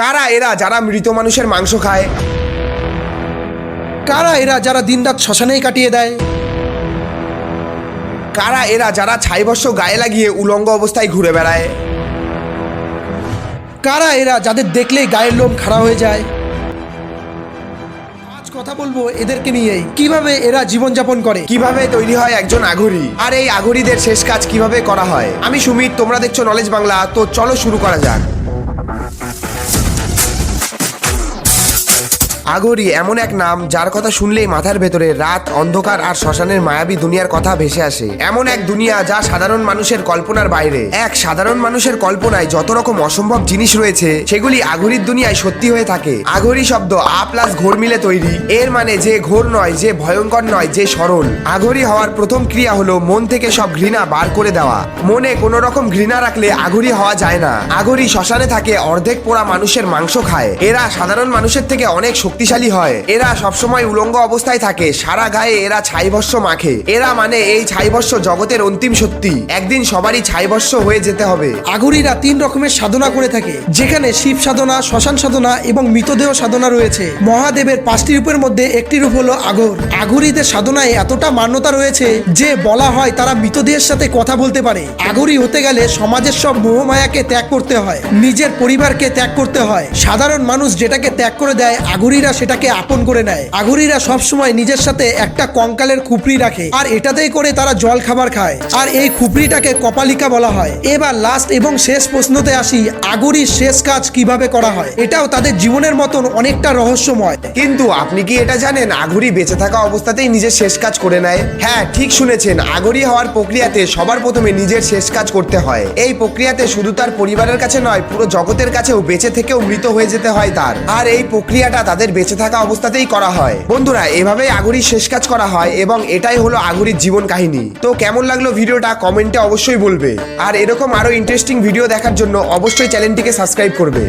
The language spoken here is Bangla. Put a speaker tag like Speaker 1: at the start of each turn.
Speaker 1: কারা এরা যারা মৃত মানুষের মাংস খায়?
Speaker 2: কারা এরা যারা দিনরাত শ্মশানেই কাটিয়ে দেয়?
Speaker 1: কারা এরা যারা ছাইবর্ষ গায়ে লাগিয়ে উলঙ্গ অবস্থায় ঘুরে বেড়ায়?
Speaker 2: কারা এরা যাদের দেখলেই গায়ের লোম খাড়া হয়ে যায়? আজ কথা বলব এদেরকে নিয়েই কীভাবে এরা জীবনযাপন করে?
Speaker 1: কীভাবে তৈরি হয় একজন আঘুরি? আর এই আঘুরিদের শেষ কাজ কীভাবে করা হয়? আমি সুমিত, তোমরা দেখছ নলেজ বাংলা, তো চলো শুরু করা যাক। আগরি, এমন এক নাম যার কথা শুনলেই মাথার ভেতরে রাত, অন্ধকার আর শ্মশানের মায়াবী দুনিয়ার কথা ভেসে আসে। এমন এক দুনিয়া যা সাধারণ মানুষের কল্পনার বাইরে। এক সাধারণ মানুষের কল্পনায় যত রকম অসম্ভব জিনিস রয়েছে, সেগুলি আগরির দুনিয়ায় সত্যি হয়ে থাকে। আগরি শব্দ আ প্লাস ঘোর মিলে তৈরি। এর মানে যে ঘোর নয়, যে ভয়ঙ্কর নয়, যে সরল। আগরি হওয়ার প্রথম ক্রিয়া হলো মন থেকে সব ঘৃণা বার করে দেওয়া। মনে কোনো রকম ঘৃণা রাখলে আগরি হওয়া যায় না। আগরি শ্মশানে থাকে অর্ধেক পোড়া মানুষের মাংস খায়। এরা সাধারণ মানুষের থেকে অনেক শক্তিশালী হয়। এরা সবসময় উলঙ্গ অবস্থায় থাকে। সারা গায়ে এরা ছাইভস্য মাখে। এরা মানে এই ছাইভস্য জগতের অন্তিম সত্যি একদিন সবারই ছাইভস্য হয়ে যেতে হবে।
Speaker 2: আগুরিরা তিন রকমের সাধনা করে থাকে। যেখানে শিব সাধনা, শ্মশান সাধনা এবং মৃতদেহ সাধনা রয়েছে। মহাদেবের পাঁচটি রূপের মধ্যে একটি রূপ হলো আগর আগুরিদের সাধনায় এতটা মান্যতা রয়েছে যে বলা হয় তারা মৃতদেহের সাথে কথা বলতে পারে। আগুরি হতে গেলে সমাজের সব মোহমায়াকে ত্যাগ করতে হয়। নিজের পরিবারকে ত্যাগ করতে হয়। সাধারণ মানুষ যেটাকে ত্যাগ করে দেয় আগুরিরা সেটাকে আপন করে নেয়। আগুরিরা সবসময় নিজের সাথে একটা কঙ্কালের খুপড়ি রাখে আর এটাতেই করে তারা জল খাবার খায়। আর এই খুপড়িটাকে কপালিকা বলা হয়। এবার লাস্ট এবং শেষ প্রশ্নতে আসি আগুরির শেষ কাজ কীভাবে করা হয়? এটাও তাদের জীবনের মতন অনেকটা রহস্যময়।
Speaker 1: কিন্তু আপনি কি এটা জানেন? আগুরি বেঁচে থাকা অবস্থাতেই নিজের শেষ কাজ করে নেয়? হ্যাঁ ঠিক শুনেছেন। আগরি হওয়ার প্রক্রিয়াতে সবার প্রথমে নিজের শেষ কাজ করতে হয়। এই প্রক্রিয়াতে শুধু তার পরিবারের কাছে নয়, পুরো জগতের কাছেও বেঁচে থেকেও মৃত হয়ে যেতে হয় তার। আর এই প্রক্রিয়াটা তাদের বেঁচে থাকা অবস্থাতেই করা হয়। বন্ধুরা এভাবে আগুরির শেষ কাজ করা হয় এবং এটাই হলো আগুরির জীবন কাহিনী। তো কেমন লাগল ভিডিওটা কমেন্টে অবশ্যই বলবে। আর এরকম আরও ইন্টারেস্টিং ভিডিও দেখার জন্য অবশ্যই চ্যানেলটিকে সাবস্ক্রাইব করবে।